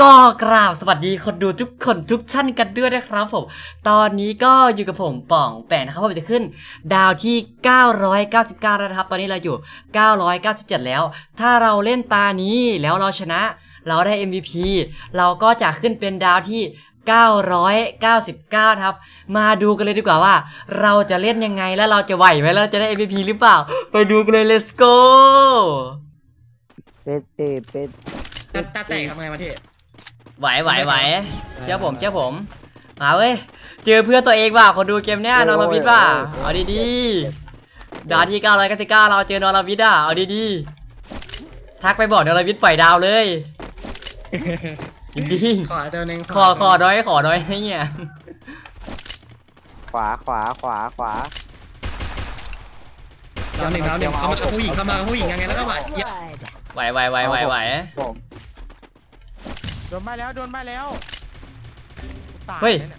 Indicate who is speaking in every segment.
Speaker 1: ก็กราบสวัสดีคนดูทุกคนทุกท่านกันด้วยนะครับผม ตอนนี้ก็อยู่กับผมป่องแปะนะครับผมจะขึ้น ดาวที่ 999 แล้วนะครับ ตอนนี้เราอยู่ 997 แล้ว ถ้าเราเล่นตานี้แล้วเราชนะ เราได้ MVP เราก็จะขึ้นเป็นดาวที่ 999 ครับ มาดูกันเลยดีกว่าว่า เราจะเล่นยังไงแล้วเราจะไหวไหมแล้วเราจะได้ MVP หรือเปล่า ไปดูกันเลย let's go
Speaker 2: เป็ดเป็ดเป็ด
Speaker 3: ตาตาแตกทำไงมาพี่
Speaker 1: ไหวไหวไหวเชื่อผมเชื่อผมมาเว้ยเจอเพื่อนตัวเองว่ะคนดูเกมเนี้ยนอนรวิทว่ะเอาดีๆดาวที่999เราเจอนอนรวิทอะเอาดีๆทักไปบอกนอนรวิทปล่อยดาวเลยจริง
Speaker 3: ขอตัวหนึ่ง
Speaker 1: ๆขอขอน้อยขอน้อยนะเนี่ย
Speaker 2: ขวาขวาขวาขวา
Speaker 3: เราหนึ่งเราหนึ่งเขามากับผู้หญิงเขามากับผู้หญิงยังไงแล้วก็หวานเจี๊ยบ
Speaker 1: ไหวไหวไหวไหวไหว
Speaker 2: ผม
Speaker 4: โดนใบแล้วโดนใบแล้วตา
Speaker 1: เฮ้ย
Speaker 4: ลนี่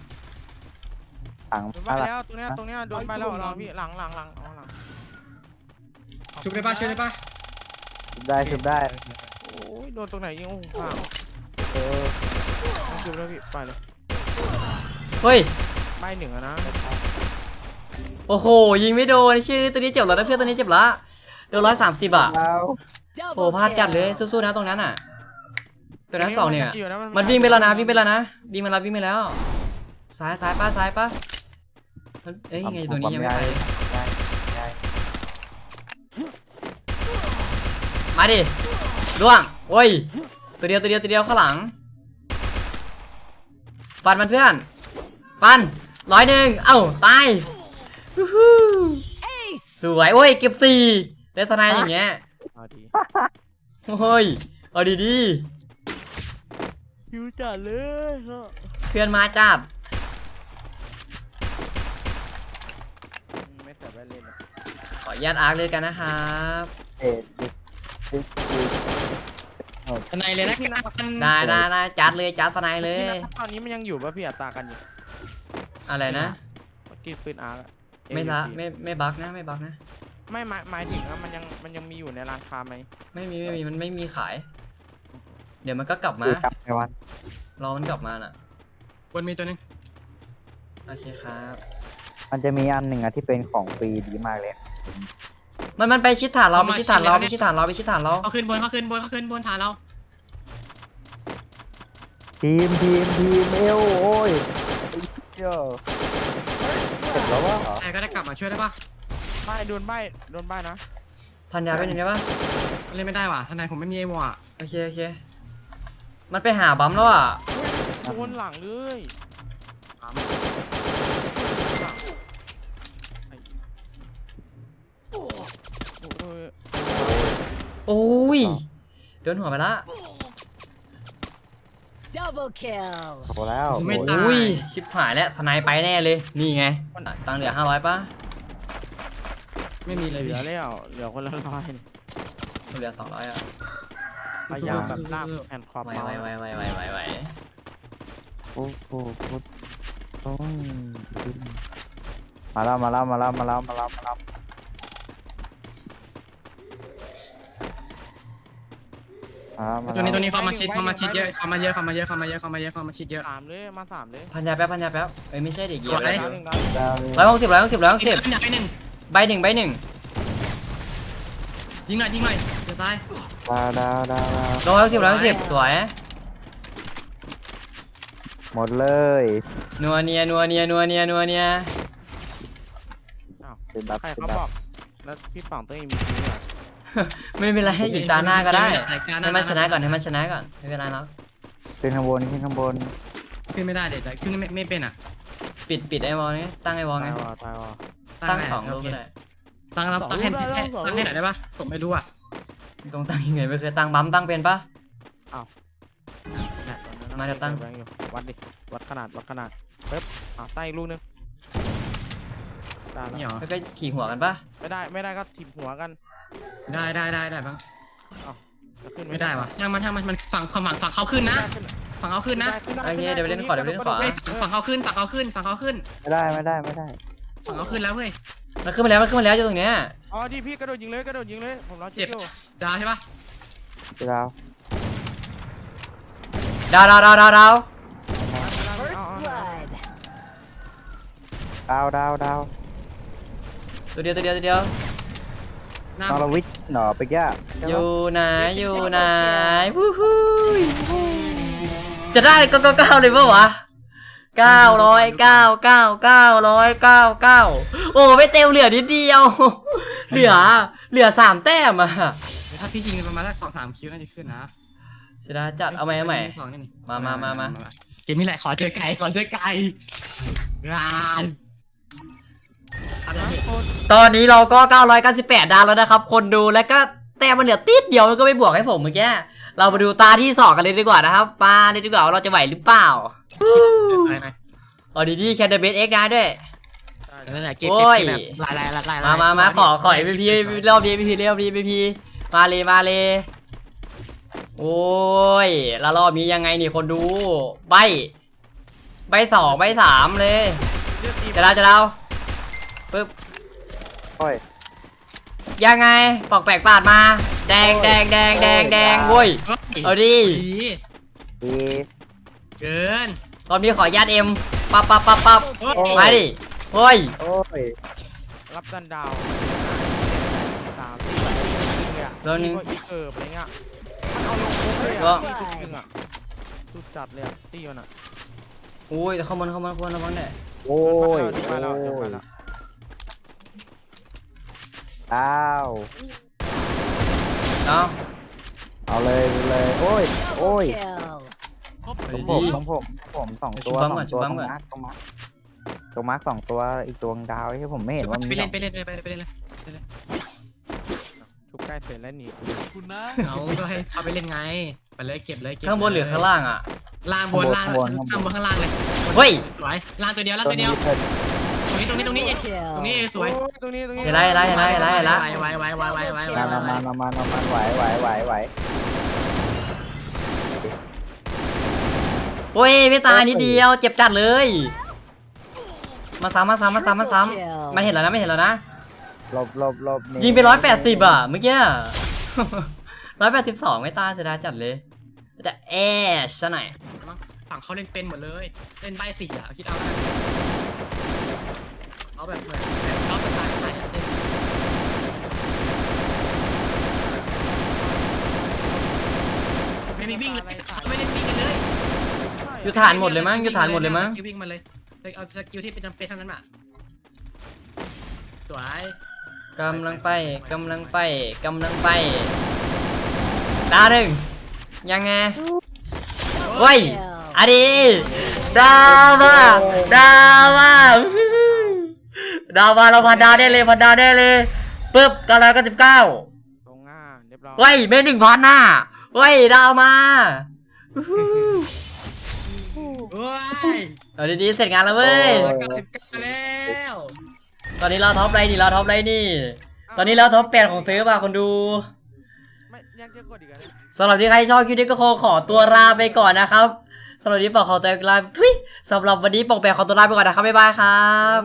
Speaker 2: ถัง
Speaker 4: โดนใบ
Speaker 2: อะไร
Speaker 4: แล้วตรงเนี้ยตรงเนี้ยโดนใบแล้วหลังพี่หลังหลังหลังเอาหลัง
Speaker 3: ชุบได้ปะชุบได้ปะ
Speaker 2: ชุบได้ชุบได้
Speaker 4: โอ้ยโดนตรงไหนยิงโอ้โหข้าง
Speaker 2: เออ
Speaker 4: ไม่จุบแล้วพี่ไปเลย
Speaker 1: เฮ้ย
Speaker 4: ใบหนึ่งอะนะ
Speaker 1: โอ้โห ยิงไม่โดนชื่อตัวนี้เจ็บแล้วนะเพื่อนตัวนี้เจ็บละโดนร้อยสามสิบอะ
Speaker 2: แล้ว
Speaker 1: โอ้พลาดจัดเลยสู้ๆนะตรงนั้นอะ ตัวนั้นสองเนี่ย
Speaker 4: มัจะะ
Speaker 1: มันวิ่งไปแล้วนะวิ่งไปแล้วนะวิ่งไปแล้ววิ่งไปแล้วซ้ายซ้ายป้าซ้ายป้ามันเอ้ยยังไงตัวนี้ยังไม่ไปเลย
Speaker 2: ได้ได้
Speaker 1: มาดิล่วงโอ้ยตัวเดียวตัวเดียวตัวเดียวข้างหลังฟันมันเพื่อนฟันร้อยหนึ่งเอ้าตายฮู้ฮู้สวยโอ้ยเก็บสี่ได้สไนด์อย่างเงี้ย
Speaker 4: เอาดี
Speaker 1: โอ้ยเอาดีดี
Speaker 4: คิวจัดเลยฮะ
Speaker 1: ๆเพื่อนมาจัด
Speaker 4: ไม่แต่ใบเล่นอะ
Speaker 1: ขออนุญาตอาร์คเลยกันนะครับ
Speaker 2: เป็ดเป็ดเป็ดเป็ด
Speaker 3: ทนายเลยนะกัน
Speaker 1: ได้ได้ได้จัดเลยจัดสไนด์เล
Speaker 4: พี่
Speaker 1: ย
Speaker 4: นัทตอนนี้มันยังอยู่ป่ะพี่อัตรากันอยู่
Speaker 1: อะไรนะ
Speaker 4: เมื่อกี้ปืนอาร์อะ
Speaker 1: ไม่ละ
Speaker 4: AUG
Speaker 1: ไม่ไม่บักนะไม่บักนะ
Speaker 4: ไม่หมายหมายถึงว่ามันยังมันยังมีอยู่ในร้านค้าไหม
Speaker 1: ไม่มีไม่มีมันไม่มีขายเดี๋ยวมันก็กลับมา
Speaker 2: คือกลับในวัน
Speaker 1: รอมันกลับมาน่ะ
Speaker 3: บนมีตัวหนึง
Speaker 1: โอเคครับ
Speaker 2: มันจะมีอันหนึ่งอะที่เป็นของฟรีดีมากเลย
Speaker 1: มันมันไปชิดฐานเราไปชิดฐานเราไปชิดฐานเราไปชิดฐานเรา
Speaker 3: เขาขึ้นบนเขาขึ้นบนเขาขึ้นบนฐานเรา
Speaker 2: ทีมทีมทีมเอวโอ้ยไอ้เจ้าเสร็จแล้ววะ
Speaker 3: แต่ก็ได้กลับมาช่วยได้ปะ
Speaker 4: ใบโดนใบโดนใบนะ
Speaker 1: พันยาไปหนึ่งได้ปะ
Speaker 3: เล่นไม่ได้ว่ะทนายผมไม่มีไอ้วะ
Speaker 1: โอเคโอเค มันไปหาบัมแล้วอะ
Speaker 4: โดนหลังเลยโอ้ย
Speaker 1: โอ้ยโดนหัวไปละ
Speaker 5: Double kill.
Speaker 2: โอ้แล้ว
Speaker 3: ไม่
Speaker 2: โอ้ย
Speaker 3: ตา
Speaker 1: อุ้ย
Speaker 3: ย
Speaker 1: ชิบหายแล้วทนายไปแน่เลย นี่ไง ตังค์เหลือห้าร้อยปะ
Speaker 3: ไม่มีเลย
Speaker 4: เหลื
Speaker 3: พี่
Speaker 4: อแล้วเหลือคนละร้อย
Speaker 1: เหลือสองร้อยอะ
Speaker 4: พยายามแบบลากแผ่นขอบ
Speaker 1: ไหว
Speaker 4: เมา
Speaker 1: ไหว
Speaker 4: ส์
Speaker 1: ไหวไหวไหวไหวไหว
Speaker 2: โอ้โหโอ้ยมาแล้วมาแล้วมาแล้วมาแล้วมาแล้วมาแล้วมาแล้วมา
Speaker 3: ตัวนี้
Speaker 2: แล้ว
Speaker 3: ตัวนี้เขามาชิดเขามาชิดเยอะเขามาเยอะเขามาเยอะเขามาเยอะเขามาเยอะเขามาชิดเยอะ
Speaker 4: สามเลยมาสามเลย
Speaker 1: พันยาแป๊บพันยาแป๊บเอ้ยไม่ใช่เด็กเกียร์
Speaker 3: ไหว
Speaker 4: ดาวหนึ่งดาว
Speaker 2: ดาวเลย
Speaker 1: ร้อยหกสิบร้อยหกสิบร้อยหกสิบ
Speaker 3: อีกหนึ่งใบหนึ่ง
Speaker 1: ใบหนึ่งใบหนึ่ง
Speaker 3: ยิงหน่อยยิงหน่อยเดี๋ยวตาย
Speaker 2: ดาวดาวดาวดาว
Speaker 1: ร้อยหกสิบร้อยหกสิบสวย
Speaker 2: หมดเลย
Speaker 1: นัวเนีย นัวเนีย นัวเนีย นัวเนีย
Speaker 2: เป็นบัฟ
Speaker 4: ใคร
Speaker 2: เป็น
Speaker 4: เขา
Speaker 2: บั
Speaker 4: บอ
Speaker 2: ฟ
Speaker 4: ก แล้วพี่ป่องต้องมีทีอะ
Speaker 1: ไม่เป็นไรอีกตาหน้าก็ได้
Speaker 3: รายการ
Speaker 1: ให้มันชนะก่อน ให้มันชนะก่อน ไม่เป็นไรหรอก
Speaker 2: ขึ้นข้างบนขึ้นข้างบน
Speaker 3: ขึ้นไม่ได้เดี๋ยวจะขึ้นไม่ไม่เป็นอะ
Speaker 1: ปิดปิดไอ้วอลนี้ตั้งไอ้วอลไง
Speaker 4: ตายว่ะตายว่ะ
Speaker 1: ตั้ง
Speaker 3: ไหน
Speaker 1: สองลูก
Speaker 3: โเค
Speaker 1: ก็ได้
Speaker 3: ตั้งเราตั้งให้
Speaker 4: สองลูกได้
Speaker 3: ให้
Speaker 4: สองลูก
Speaker 3: ตั้งให้หน่อยได้ปะผมไม่รู้อะ
Speaker 1: ตรงตั้งยังไงไม่เคยตั้งบัมตั้งเป็นปะมาเดี๋ยวตั้ง
Speaker 4: แบค์อยู่วัดดิ วัดขนาด วัดขนาดปึ๊บอะตั้งอีกลูกนึงได้
Speaker 3: นี่
Speaker 4: แล้ว
Speaker 3: เหรอ
Speaker 1: แล้วก็ขี่หัวกันปะ
Speaker 4: ไม่ได้ ไม่ได้ก็ถีบหัวกัน
Speaker 3: ได้ได้ได้ได้บ้าง
Speaker 4: จะขึ้น
Speaker 3: ไม่ได้วะช่างมันช่างมันมันฝั่งฝั่งฝั่งเขาขึ้นนะ ฝั่งเขาขึ้นนะ
Speaker 1: โอเคเดี๋ยวไปเล่นขวาเดี๋ยวไปเล่นขวา
Speaker 3: เฮ้ยฝั่งฝั่งเขาขึ้นฝั่งเขาขึ้นฝั่งเขาขึ้น
Speaker 2: ไม่ได้ไม่ได้ไม่ได้
Speaker 3: ฝั่งเขาขึ้นแล้วเว้ย
Speaker 1: มันขึ้นมาแล้วมันขึ้นมาแล้วอยู่ตรงเนี้ย
Speaker 4: อ๋อดีพี่กระโดดยิงเลยกระโดดยิงเลยผมรอ
Speaker 3: เจ็
Speaker 4: จิ๊
Speaker 3: บ
Speaker 4: บอยู่
Speaker 3: ดาวใช่ปะ
Speaker 2: ดาว
Speaker 1: ดาวดาวดาวดาวดาว
Speaker 5: First blood.
Speaker 2: ดาวดาวดาว
Speaker 1: ตัวเดียวตัวเดียวตัวเดียว
Speaker 3: หน้า
Speaker 2: นอรวิทย์เหรอไปแก่
Speaker 1: อยู่ไหนอยู่ไหนวู้ฮู้ยจะได้ก็ก็เก้าเลยปะวะ เก้าร้อยเก้าเก้าเก้าร้อยเก้าเก้าโอ้ไม่เต็มเหลือนิดเดียว เหลือ เหลือสามแต้มอะ
Speaker 3: ถ้าพี่ยิงประมาณสักสองสามคิวน่าจะขึ้นนะ
Speaker 1: เสียดายจัดเอาใหม่เอาใหม่
Speaker 3: สองนี่นี่
Speaker 1: มามามามา
Speaker 3: เกมนี้แหละขอเจอไก่ขอเจอไก่งานอะไรเนี่ย
Speaker 1: ตอนนี้เราก็ 998 ดาวแล้วนะครับ คนดูแล้วก็แต้มมันเหลือติดเดียวแล้วก็ไม่บวกให้ผมเมื่อกี้ เรามาดูตาที่สองกันเลยดีกว่านะครับมาเลยดีกว่าว่าเราจะไหวหรือเปล่า
Speaker 3: อะไรนะ
Speaker 1: อ๋อดีดีแคนเดอร์เบสเอ็กได้ด้วย
Speaker 3: นั่นแหละเกม
Speaker 1: โอ้ย
Speaker 3: เกมแบบลายลายลายลาย
Speaker 1: มามามาขอขอ MVP รอบนี้ MVP รอบนี้ MVP มาเลยมาเลยโอ้ยแล้วรอบนี้ยังไงนี่คนดูใบใบสองใบสามเลยจะเราจะเราปึ๊บ
Speaker 2: โอ้ย
Speaker 1: ยังไงปอกแปลกปาดมา แดงแดงแดงแดงแดงโว้ย เอาดิ
Speaker 3: ดี
Speaker 2: ดี
Speaker 3: เกิน
Speaker 1: รอบนี้ขอญาตเอ็มปั๊บปั๊บปั๊บปั๊บ
Speaker 3: โอ้ย
Speaker 1: มาดิโอ้ย
Speaker 2: โอ้ย
Speaker 4: รับดันดาวสามสี่เลยอะ
Speaker 1: แล้วนึง
Speaker 4: ก็อีเกิร์บอะไรเงี้ยมันเอาลงปุ๊บเลย
Speaker 1: ก็
Speaker 4: อะตีจุดหนึ่งอะสุดจัดเลยอะตีมันอะ
Speaker 1: โอ้ยเข้ามันเข้ามันเข้ามันระวังหน่อย
Speaker 2: โอ้ย
Speaker 4: เดี๋ยวมาแล้วเดี๋ยว
Speaker 2: โอ้
Speaker 4: มายแล้ว
Speaker 2: ดาว
Speaker 1: เอา
Speaker 2: เอาเลยเลยโอ้ยโอ้ย
Speaker 5: Kill.
Speaker 2: ของผมของผมผมสองตัว
Speaker 1: ชุบ
Speaker 2: ส
Speaker 1: ปั๊ม
Speaker 2: อ
Speaker 1: ก่อน
Speaker 2: ง
Speaker 1: ชุ
Speaker 2: ตั
Speaker 1: บ
Speaker 2: ว
Speaker 1: ปั๊
Speaker 2: ต
Speaker 1: ม
Speaker 2: รง
Speaker 1: ก่อน
Speaker 2: มาร์คตรงมาร์คตรงมาร์คสองตัวอีกตัวดาวที่ผมไม่เห็นว่ามี
Speaker 3: ไป
Speaker 2: ส
Speaker 3: เล่
Speaker 2: อนง
Speaker 3: ไปเล่นไปไปเล่นเลย
Speaker 4: ชุบใกล้เสร็จแล้วหนี
Speaker 3: เอาก็ให้เขาไปเล่นไงไปเลยเก็บเลยเก็บ
Speaker 1: ข้างบนหรือข้างล่างอะ
Speaker 3: ล่างบนล่างข้างบนข้างล่างเลย
Speaker 1: เฮ้ย
Speaker 3: สวยล่างตัวเดียวล่าง
Speaker 2: ตัว
Speaker 3: ตัวเดี
Speaker 2: นี้
Speaker 3: ยว
Speaker 2: เพิ่ม
Speaker 3: ตรงนี้ตรงนี้ตรงนี้
Speaker 5: Kill.
Speaker 3: ตรงนี้สวย
Speaker 4: โอ้ตรงนี้ตรงนี้
Speaker 1: เห็นไรเห็นไรเห็นไรเห็นไรเห็นไร
Speaker 3: ไว้ไว้ไว้ไว้ไว้ไว้
Speaker 2: มามามามามามาไหวไหวไหวไหว
Speaker 1: โอ้ยไม่ตายนิดเดียวเจ็บจัดเลย มาซ้ำมาซ้ำมาซ้ำมาซ้ำมันเห็นแล้วนะไม่เห็นแล้วนะ
Speaker 2: หลบหลบหลบหนี
Speaker 1: ยิงไปร้อยแปดสิบอะเมื่อกี้ร้อยแปดสิบสองไม่ตายเสียดายจัดเลยแต่แอชซะหน่อย
Speaker 3: ฝั่งเขาเล่นเป็นหมดเลย เล่นใบสี่อะคิดเอา เอาแบบเหมือนแบบรอบสุดท้ายใช่เล่นไม่มีวิ่งเลยไม่ได้วิ่งกันเลย
Speaker 1: อยู่ฐานหมดเลยมั้งอยู่ฐานหมดเลยมั้ง
Speaker 3: สกิลวิ่งมาเลยเอาสกิลที่เป็นจำเป็นเท่านั้นอะสวย
Speaker 1: กำลังไปกำลังไปกำลังไปดาวหนึ่งยังไงเฮ้ยอะดีดาวมาดาวมา ดาวมาเราพันดาวได้เลยพันดาวได้เลยปึ๊บเก้าร้อยเก้าสิบเก้า
Speaker 4: ตรงหน้าเรียบร้อย
Speaker 1: เฮ้ยไม่หนึ่งพันน่ะเฮ้ยดาวมา
Speaker 3: โอ้ย
Speaker 1: เอาดีๆเสร็จงานแล้วเว้ย
Speaker 3: เก้าสิบเก้าแล้ว
Speaker 1: ตอนนี้เราท็อปไรนี่เราท็อปไรนี่ ตอนนี้เราท็อปแปดของเฟซป่ะคนดู
Speaker 4: ไม่ยังจะกดอีกเหรอเนี่ย
Speaker 1: สำหรับที่ใครชอบคลิปนี้ก็ขอขอตัวลาไปก่อนนะครับสำหรับวันนี้ปอกขอตัวลาทุยสำหรับวันนี้ปอกแปดขอตัวลาไปก่อนนะครับบ๊ายบายครับ